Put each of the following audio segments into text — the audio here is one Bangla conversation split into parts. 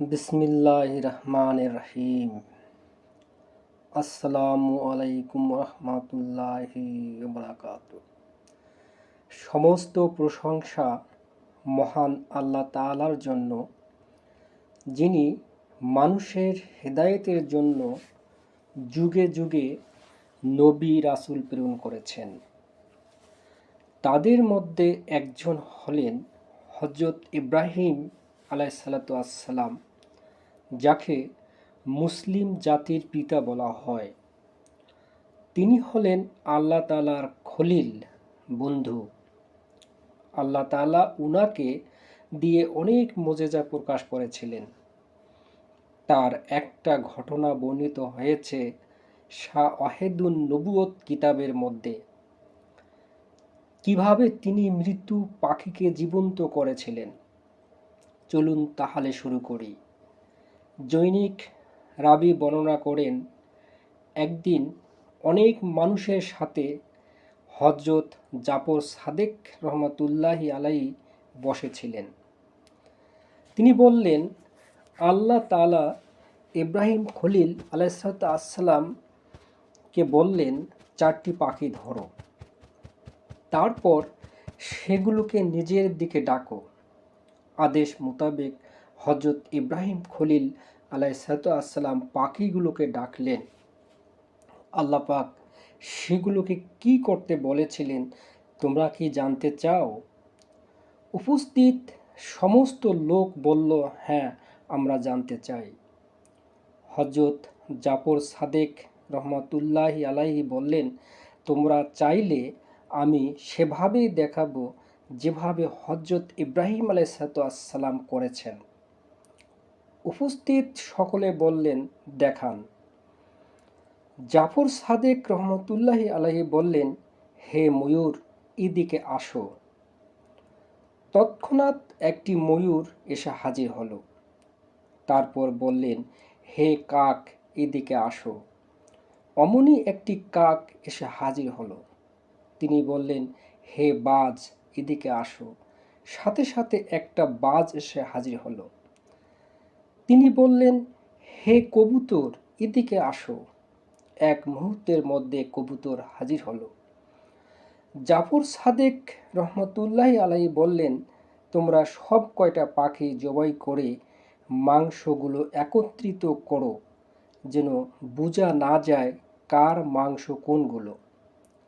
বিসমিল্লাহ রহমান রহিম আসসালামু আলাইকুম রহমতুল্লাহি বারাকাত সমস্ত প্রশংসা মহান আল্লাহ তাআলার জন্য, যিনি মানুষের হেদায়েতের জন্য যুগে যুগে নবী রাসুল প্রেরণ করেছেন। তাদের মধ্যে একজন হলেন হজরত ইব্রাহিম আলাইসালাতাম যাকে মুসলিম জাতির পিতা বলা হয়। তিনি হলেন আল্লাহ তালার খলিল, বন্ধু। আল্লাহ তালা উনাকে দিয়ে অনেক মজেজা প্রকাশ করেছিলেন। তার একটা ঘটনা বর্ণিত হয়েছে শাহ অহেদুন নবুয়ত কিতাবের মধ্যে। কীভাবে তিনি মৃত্যু পাখিকে জীবন্ত করেছিলেন? চলুন তাহলে শুরু করি। জৈনিক রাবি বর্ণনা করেন, একদিন অনেক মানুষের সাথে হজরত জাফর সাদেক রহমতুল্লাহি আলাই বসেছিলেন। তিনি বললেন, আল্লাহ তালা ইব্রাহিম খলিল আলাইসাত আসসালামকে বললেন, চারটি পাখি ধরো। তারপর সেগুলোকে নিজের দিকে ডাকো। আদেশ মোতাবেক হজরত ইব্রাহিম খলিল আলাইসালাম পাখিগুলোকে ডাকলেন। আল্লাপাক সেগুলোকে কি করতে বলেছিলেন তোমরা কি জানতে চাও? উপস্থিত সমস্ত লোক বলল হ্যাঁ আমরা জানতে চাই। হজরত জাফর সাদেক রহমতুল্লাহি আলাহি বললেন, তোমরা চাইলে আমি সেভাবেই দেখাবো যেভাবে হজরত ইব্রাহিম আলাই আলাইসালাম করেছেন। উপস্থিত সকলে বললেন, দেখান। জাফর সাদেক রহমতুল্লাহি আলাহি বললেন, হে ময়ূর, এদিকে আসো। তৎক্ষণাৎ একটি ময়ূর এসে হাজির হলো। তারপর বললেন, হে কাক, এদিকে আসো। অমনি একটি কাক এসে হাজির হলো। তিনি বললেন, হে বাজ এদিকে আসো। সাথে সাথে একটা বাজ এসে হাজির হলো। তিনি বললেন, হে কবুতর, এদিকে আসো। এক মুহূর্তের মধ্যে কবুতর হাজির হলো। জাফর সাদেক রহমতুল্লাহ আলাই বললেন, তোমরা সব কয়টা পাখি জবাই করে মাংসগুলো একত্রিত করো, যেন বোঝা না যায় কার মাংস কোনগুলো।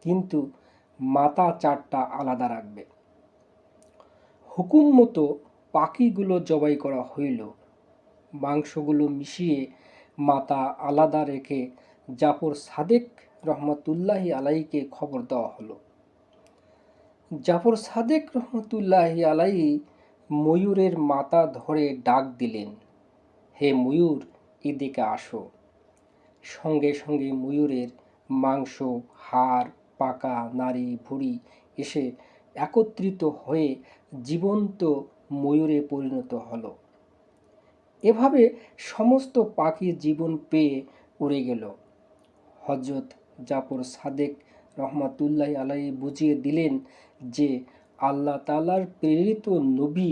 কিন্তু মাথা চারটা আলাদা রাখবে। হুকুম মতো পাখিগুলো জবাই করা হইল। মাংসগুলো মিশিয়ে মাতা আলাদা রেখে জাফর সাদেক রহমতুল্লাহি আলাইকে খবর দেওয়া হলো। জাফর সাদেক রহমতুল্লাহি আলাই ময়ূরের মাথা ধরে ডাক দিলেন, হে ময়ূর, এদিকে আসো। সঙ্গে সঙ্গে ময়ূরের মাংস, হাড়, পাকা নারী ভুড়ি এসে একত্রিত হয়ে জীবন্ত ময়ূরে পরিণত হলো। এভাবে সমস্ত পাখি জীবন পেয়ে উড়ে গেল। হজরত জাফর সাদেক রহমাতুল্লাহ আলাই বুঝিয়ে দিলেন যে আল্লাহ তালার প্রেরিত নবী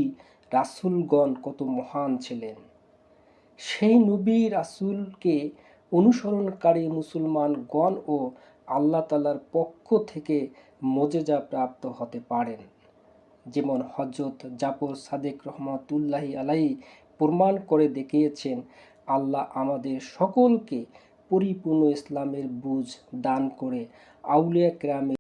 রাসুলগণ কত মহান ছিলেন। সেই নবী রাসুলকে অনুসরণকারী মুসলমানগণ ও আল্লাহ তালার পক্ষ থেকে মজেজা প্রাপ্ত হতে পারেন। যেমন হজরত জাফর সাদেক রহমতুল্লাহি আলাই প্রমাণ করে দেখিয়েছেন, আল্লাহ আমাদের সকলকে পরিপূর্ণ ইসলামের বুঝ দান করে আউলিয়া গ্রামে